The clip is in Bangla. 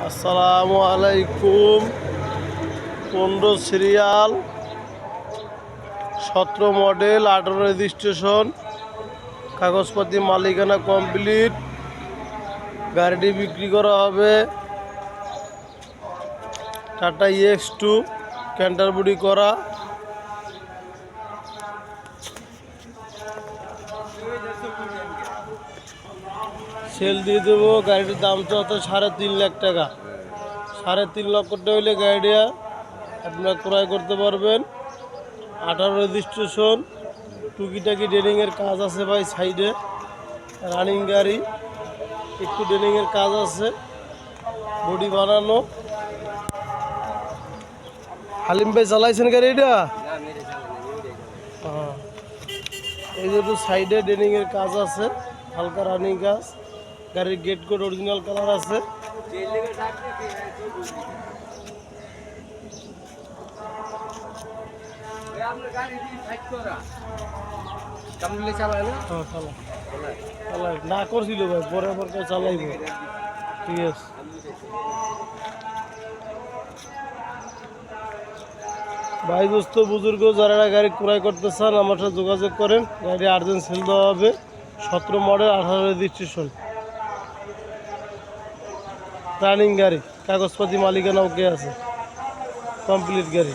আসসালামু আলাইকুম। পনেরো সিরিয়াল, সতেরো মডেল, আঠারো রেজিস্ট্রেশন, কাগজপাতি মালিকানা কমপ্লিট। গাড়িটি বিক্রি করা হবে টাটা ইএক্স টু ক্যান্টারবুডি করা। সেল দিয়ে দেবো, গাড়িটার দাম তো অত সাড়ে তিন লাখ টাকা। সাড়ে তিন লক্ষ টাকা হইলে গাড়িটা আপনার ক্রয় করতে পারবেন। আঠারো রেজিস্ট্রেশন টুকিটাকি ড্রেনিংয়ের কাজ আছে ভাই সাইডে রানিং গাড়ি, একটু ড্রেনিংয়ের কাজ আছে বডি বানানো। হালিম ভাই চালাইছেন গাড়িটা? হ্যাঁ। এই যে তো সাইডে ড্রেনিংয়ের কাজ আছে, হালকা রানিং কাজ। গাড়ির গেট কোড অরিজিনাল কালার আছে। না? হ্যাঁ চালা করছিল ভাই পরে পর চালাইব। ঠিক আছে। ভাই দোস্ত বুজুর্গ যারা গাড়ি ক্রয় করতে চান আমার সাথে যোগাযোগ করেন। গাড়ি আর্জেন্ট সেল দেওয়া হবে। সতেরো মডেল আঠারো রেজিস্ট্রেশন। রানিং গাড়ি কাগজপাতি মালিকানা ওকে আছে? কমপ্লিট গাড়ি।